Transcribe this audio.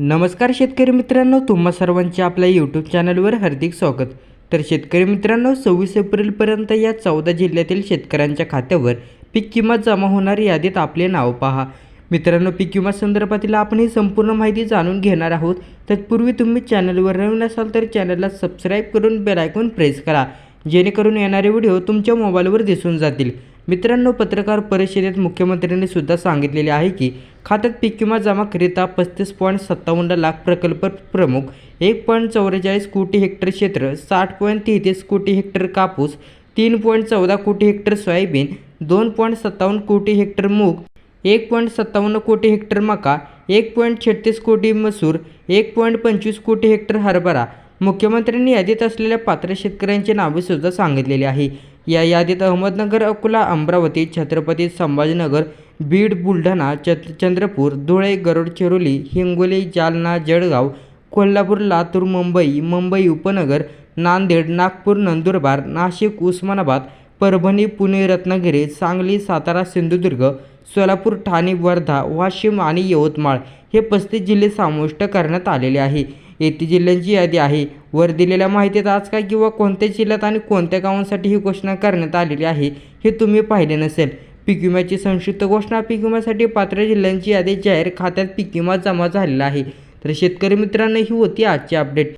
नमस्कार शेतकरी मित्रांनो तुम्हा सर्वांचे आपल्या यूट्यूब चॅनलवर हार्दिक स्वागत. तर शेतकरी मित्रांनो सव्वीस एप्रिलपर्यंत या चौदा जिल्ह्यातील शेतकऱ्यांच्या खात्यावर पीक किंमत जमा होणारी यादीत आपले नाव पहा. मित्रांनो पीक किंमत संदर्भातील आपण ही संपूर्ण माहिती जाणून घेणार आहोत. तत्पूर्वी तुम्ही चॅनलवर नवीन असाल तर चॅनलला सबस्क्राईब करून बेलायकॉन प्रेस करा. जेणेकरून येणारे व्हिडिओ तुमच्या मोबाईलवर दिसून जातील. मित्रांनो पत्रकार परिषदेत मुख्यमंत्र्यांनी सुद्धा सांगितलेले आहे की खात्यात पीक विमा जमा करिता पस्तीस पॉईंट सत्तावन्न लाख प्रकल्प प्रमुख एक पॉईंट चौवेचाळीस कोटी हेक्टर क्षेत्र साठ पॉईंट तेहतीस कोटी हेक्टर कापूस तीन पॉईंट चौदा कोटी हेक्टर सोयाबीन दोन पॉईंट सत्तावन्न कोटी हेक्टर मूग एक पॉईंट सत्तावन्न कोटी हेक्टर मका एक पॉईंट छत्तीस कोटी मसूर एक पॉईंट पंचवीस कोटी हेक्टर हरभरा. मुख्यमंत्र्यांनी यादीत असलेल्या पात्र शेतकऱ्यांची नावे सुद्धा सांगितलेली आहे. या यादीत अहमदनगर अकोला अमरावती छत्रपती संभाजीनगर बीड बुलढाणा चत चंद्रपूर धुळे गरुडचिरोली हिंगोली जालना जळगाव कोल्हापूर लातूर मुंबई मुंबई उपनगर नांदेड नागपूर नंदुरबार नाशिक उस्मानाबाद परभणी पुणे रत्नागिरी सांगली सातारा सिंधुदुर्ग सोलापूर ठाणे वर्धा वाशिम आणि यवतमाळ हे पस्तीस जिल्हे समाविष्ट करण्यात आलेले आहे. येथे जिल्ह्यांची यादी आहे. वर दिलेल्या माहितीत आज काय किंवा कोणत्या जिल्ह्यात आणि कोणत्या गावांसाठी ही घोषणा करण्यात आलेली आहे हे तुम्ही पाहिले नसेल. पीक विम्याची संक्षिप्त घोषणा पीक विम्यासाठी पात्र जिल्ह्यांची यादी जाहीर खात्यात पीक विमा जमा झालेला आहे. तर शेतकरी मित्रांनो ही होती आजची अपडेट